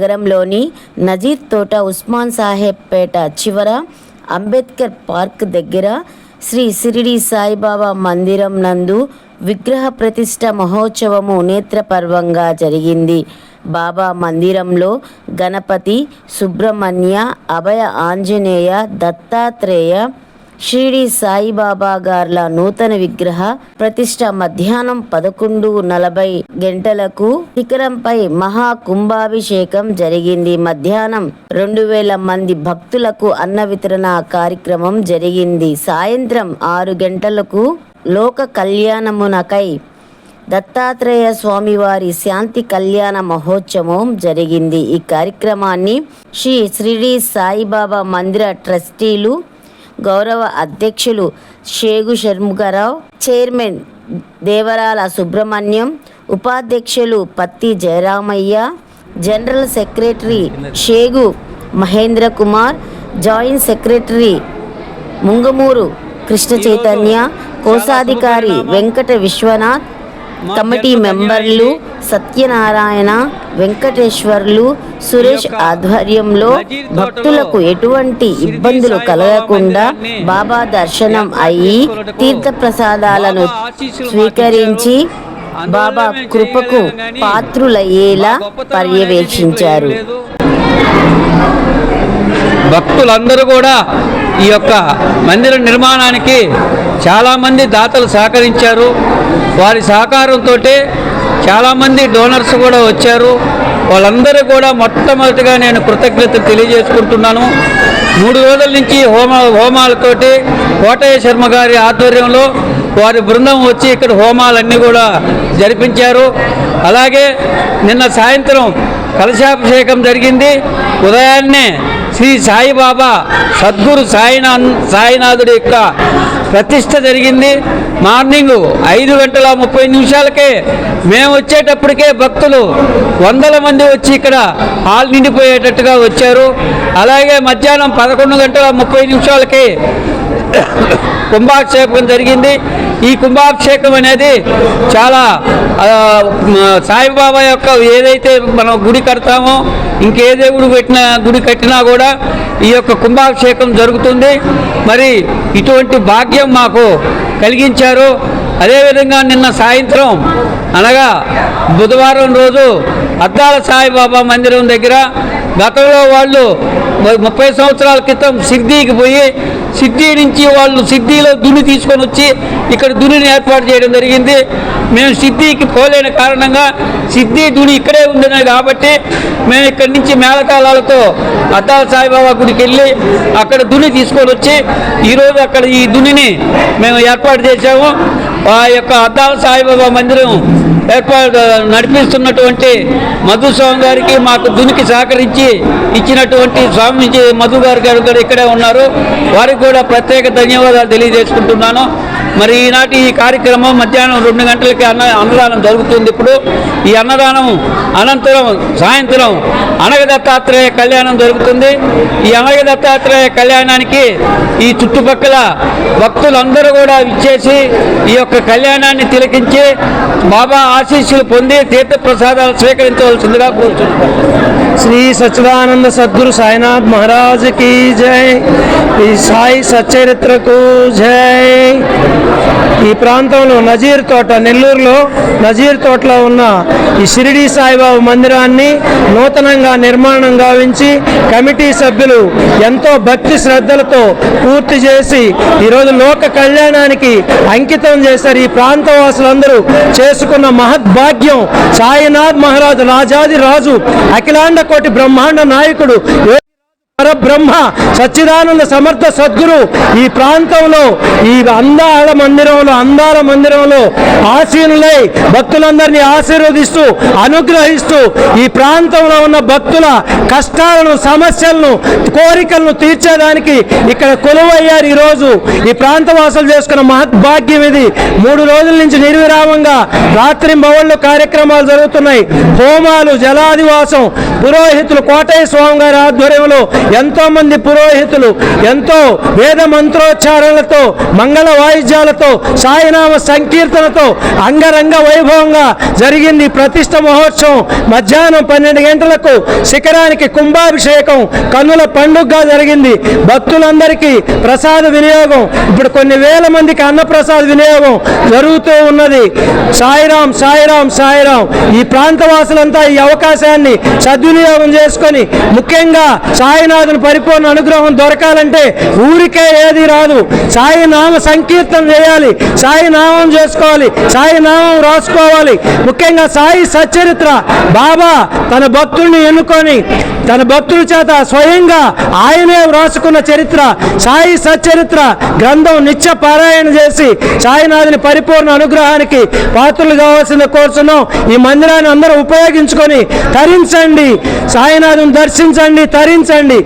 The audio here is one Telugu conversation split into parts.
నగరంలోని నజీర్ తోట ఉస్మాన్ సాహెబ్ పేట చివర అంబేద్కర్ పార్క్ దగ్గర శ్రీ సిరిడి సాయిబాబా మందిరం నందు విగ్రహ ప్రతిష్ట మహోత్సవము నేత్రపర్వంగా జరిగింది. బాబా మందిరంలో గణపతి సుబ్రహ్మణ్య అభయ ఆంజనేయ దత్తాత్రేయ షిరిడి సాయిబాబా గార్ల నూతన విగ్రహ ప్రతిష్ట మధ్యాహ్నం పదకొండు నలభై గంటలకు శిఖరంపై మహా కుంభాభిషేకం జరిగింది. మధ్యాహ్నం రెండు వేల మంది భక్తులకు అన్న వితరణ కార్యక్రమం జరిగింది. సాయంత్రం ఆరు గంటలకు లోక కళ్యాణమునకై దత్తాత్రేయ స్వామివారి శాంతి కళ్యాణ మహోత్సవం జరిగింది. ఈ కార్యక్రమాన్ని శ్రీ షిరిడి సాయిబాబా మందిర ట్రస్టీలు గౌరవ అధ్యక్షులు షేగు షణ్ముఖరావు చైర్మన్ దేవరాల సుబ్రహ్మణ్యం ఉపాధ్యక్షులు Patti Jayaramaiah general secretary Shegu Mahendra Kumar joint secretary Mungamuru Krishna Chaitanya కోశాధికారి వెంకట విశ్వనాథ్ కమిటీ మెంబర్లు సత్యనారాయణ వెంకటేశ్వర్లు సురేష్ ఆధ్వర్యంలో భక్తులకు ఎటువంటి ఇబ్బందులు కలగకుండా బాబా దర్శనం అయ్యి తీర్థ ప్రసాదాలను స్వీకరించి బాబా కృపకు పాత్రులయ్యేలా పర్యవేక్షించారు. భక్తులందరూ కూడా ఈ యొక్క మందిర నిర్మాణానికి చాలామంది దాతలు సహకరించారు. వారి సహకారంతో చాలామంది డోనర్స్ కూడా వచ్చారు. వాళ్ళందరూ కూడా మొట్టమొదటిగా నేను కృతజ్ఞతలు తెలియజేసుకుంటున్నాను. మూడు రోజుల నుంచి హోమ హోమాలతోటి కోటయ్య శర్మ గారి ఆధ్వర్యంలో వారి బృందం వచ్చి ఇక్కడ హోమాలన్నీ కూడా జరిపించారు. అలాగే నిన్న సాయంత్రం కలశాభిషేకం జరిగింది. ఉదయాన్నే శ్రీ సాయిబాబా సద్గురు సాయినా సాయినాథుడి యొక్క ప్రతిష్ట జరిగింది. మార్నింగ్ ఐదు గంటల ముప్పై నిమిషాలకే మేము వచ్చేటప్పటికే భక్తులు వందల మంది వచ్చి ఇక్కడ హాల్ నిండిపోయేటట్టుగా వచ్చారు. అలాగే మధ్యాహ్నం పదకొండు గంటల ముప్పై నిమిషాలకే కుంభాభిషేకం జరిగింది. ఈ కుంభాభిషేకం అనేది చాలా సాయిబాబా యొక్క ఏదైతే మనం గుడి కడతామో ఇంకే దేవుడు పెట్టిన గుడి కట్టినా కూడా ఈ యొక్క కుంభాభిషేకం జరుగుతుంది. మరి ఇటువంటి భాగ్యం మాకు కలిగించారు. అదేవిధంగా నిన్న సాయంత్రం అనగా బుధవారం రోజు అద్దాల సాయిబాబా మందిరం దగ్గర గతంలో వాళ్ళు ముప్పై సంవత్సరాల క్రితం సిద్ధికి పోయి సిద్ధి నుంచి వాళ్ళు సిద్ధిలో దుని తీసుకొని వచ్చి ఇక్కడ దునిని ఏర్పాటు చేయడం జరిగింది. మేము సిద్ధికి పోలేని కారణంగా సిద్ధి దుని ఇక్కడే ఉంది కాబట్టి మేము ఇక్కడి నుంచి మేళతాళాలతో అద్దాల సాయిబాబా గుడికి వెళ్ళి అక్కడ దుని తీసుకొని వచ్చి ఈరోజు అక్కడ ఈ దునిని మేము ఏర్పాటు చేశాము. ఆ యొక్క అద్దాల సాయిబాబా మందిరం ఏర్పాటు నడిపిస్తున్నటువంటి మధుస్వామి గారికి మాకు దునికి సహకరించి ఇచ్చినటువంటి స్వామి మధు గారి గారు కూడా ఇక్కడే ఉన్నారు. వారికి కూడా ప్రత్యేక ధన్యవాదాలు తెలియజేసుకుంటున్నాను. మరి ఈనాటి ఈ కార్యక్రమం మధ్యాహ్నం రెండు గంటలకి అన్న అన్నదానం జరుగుతుంది ఇప్పుడు. ఈ అన్నదానం అనంతరం సాయంత్రం అనగ దత్తాత్రేయ కళ్యాణం జరుగుతుంది. ఈ అనగ దత్తాత్రేయ కళ్యాణానికి ఈ చుట్టుపక్కల భక్తులందరూ కూడా ఇచ్చేసి ఈ యొక్క కళ్యాణాన్ని తిలకించి బాబా ఆశీస్సులు పొంది తీర్థప్రసాదాలు స్వీకరించవలసిందిగా కోరుచున్నాం. శ్రీ సచిదానంద సద్గురు సాయినాథ్ మహారాజ్ की జై. ఈ సాయి సచరిత్రకు జై. ఈ ప్రాంతంలో నజీర్ తోట నెల్లూరులో నజీర్ తోటలో ఉన్న ఈ షిరిడి సాయిబాబా మందిరాన్ని నూతనంగా నిర్మాణం గావించి కమిటీ సభ్యులు ఎంతో భక్తి శ్రద్ధలతో పూర్తి చేసి ఈరోజు లోక కళ్యాణానికి అంకితం చేశారు. ఈ ప్రాంతవాసులందరూ చేసుకున్న మహద్భాగ్యం సాయినాథ్ మహారాజు రాజాది రాజు అఖిలాండ కోటి బ్రహ్మాండ నాయకుడు ఏ పరబ్రహ్మ సచ్చిదానంద సమర్థ సద్గురు ఈ ప్రాంతంలో ఈ అందాల మందిరంలో అందాల మందిరంలో ఆసీనులై భక్తులందరినీ ఆశీర్వదిస్తూ అనుగ్రహిస్తూ ఈ ప్రాంతంలో ఉన్న భక్తుల కష్టాలను సమస్యలను కోరికలను తీర్చేదానికి ఇక్కడ కొలువయ్యారు ఈరోజు. ఈ ప్రాంతవాసులు చేసుకున్న మహద్భాగ్యం ఇది. మూడు రోజుల నుంచి నిర్విరామంగా రాత్రి బవళ్ళు కార్యక్రమాలు జరుగుతున్నాయి. హోమాలు జలాదివాసం పురోహితులు కోటయ్య స్వామి గారి ఆధ్వర్యంలో ఎంతో మంది పురోహితులు ఎంతో వేద మంత్రోచ్చారణలతో మంగళ వాయిద్యాలతో సాయినామ సంకీర్తనతో అంగరంగ వైభవంగా జరిగింది ప్రతిష్ట మహోత్సవం. మధ్యాహ్నం పన్నెండు గంటలకు శిఖరానికి కుంభాభిషేకం కన్నుల పండుగగా జరిగింది. భక్తులందరికీ ప్రసాద వినియోగం. ఇప్పుడు కొన్ని వేల మందికి అన్నప్రసాద వినియోగం జరుగుతూ ఉన్నది. సాయిరాం సాయిరాం సాయిరాం ఈ ప్రాంతవాసులంతా ఈ అవకాశాన్ని సద్వినియోగం చేసుకొని ముఖ్యంగా సాయినాథుని పరిపూర్ణ అనుగ్రహం దొరకాలంటే ఊరికే ఏది రాదు. సాయి నామ సంకీర్తన చేయాలి. సాయి నామం చేసుకోవాలి. సాయి నామం రాసుకోవాలి. ముఖ్యంగా సాయి సచరిత్ర బాబా తన భక్తుడిని ఎన్నుకొని తన భక్తుల చేత స్వయంగా ఆయనే వ్రాసుకున్న చరిత్ర. సాయి సచరిత్ర గ్రంథం నిత్య పారాయణ చేసి సాయినాథుని పరిపూర్ణ అనుగ్రహానికి పాత్రలు కావాల్సిన కోరుతున్నాం ఈ మందిరాన్ని అందరూ ఉపయోగించుకొని తరించండి. సాయినాథుని దర్శించండి తరించండి.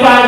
షిరిడి